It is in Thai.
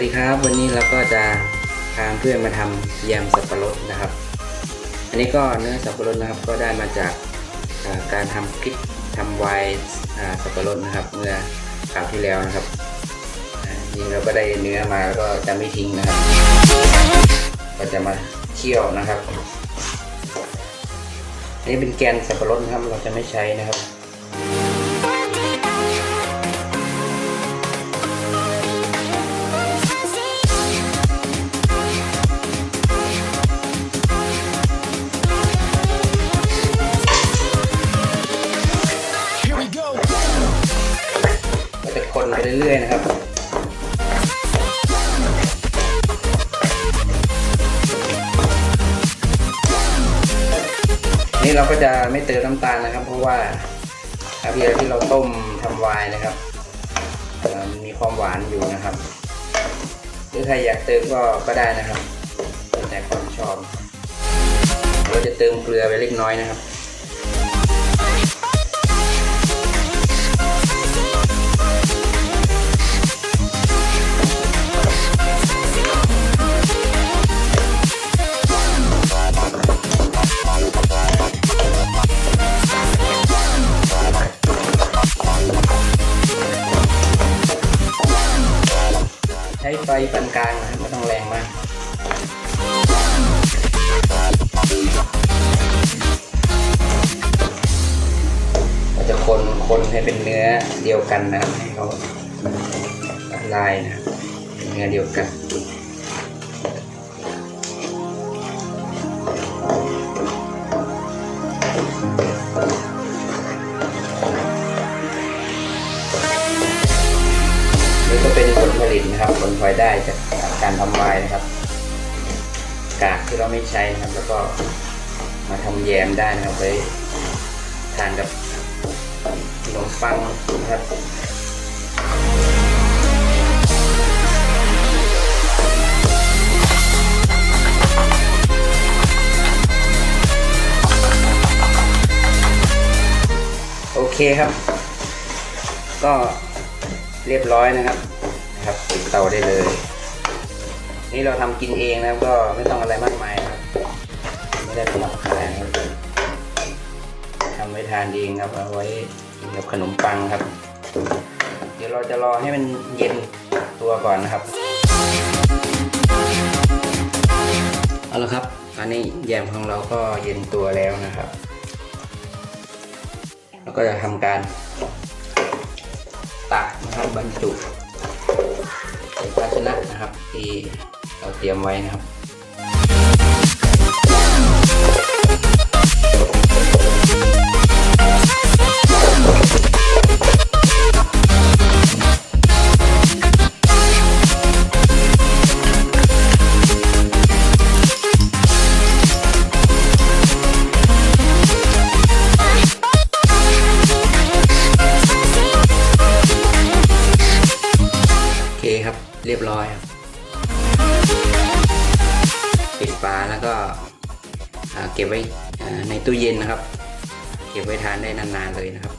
ดีครับวันนี้เราก็จะพาเพื่อนมาทำแยมสับปะรดนะครับ อันนี้ก็เนื้อสับปะรดนะครับก็ได้มาจากาการทำพริกทำไวน์อ่าสับปะรดนะครับ เมื่อคราวที่แล้วนะครับนี่เราก็ได้เนื้อมาแล้วก็จะไม่ทิ้งนะครับ ก็จะมาเคี่ยวนะครับ อันนี้เป็นแกนสับปะรดนะครับเราจะไม่ใช้นะครับ จะคนไปเรื่อยๆนะครับนี่เราก็จะไม่เติมน้ำตาลนะครับ เพราะว่าอาเบียร์ที่เราต้มทำไวน์นะครับมีความหวานอยู่นะครับ หรือใครอยากเติมก็ก็ได้นะครับแต่ความชอบเราจะเติมเกลือไปเล็กน้อยนะครับ ฟปานกลางนะครับไม่ต้องแรงมากเราจะคนคนให้เป็นเนื้อเดียวกันนะครับให้เขาละลายนะเป็นเนื้อเดียวกัน นะครับผลพลอยได้จากการทำวน์นะครับ กากที่เราไม่ใช้นะครับ แล้วก็มาทำแยมได้นะครับไว้ทานกับขนมปังนะครับโอเคครับ ก็เรียบร้อยนะครับ บเตาได้เลย นี่เราทำกินเองนะครับก็ไม่ต้องอะไรมากมายครับไม่ได้ผลิตขายนะครับทำไว้ทานเองครับเอาไว้กินกับขนมปังครับ เดี๋ยวเราจะรอให้มันเย็นตัวก่อนนะครับเอาละครับตอนนี้แยมของเราก็เย็นตัวแล้วนะครับแล้วก็จะทำการตักนะครับบรรจุ ภาชนะนะครับ ที่เราเตรียมไว้นะครับ ปิดฝาแล้วก็เก็บไว้ในตู้เย็นนะครับ เก็บไว้ทานได้นานๆเลยนะครับ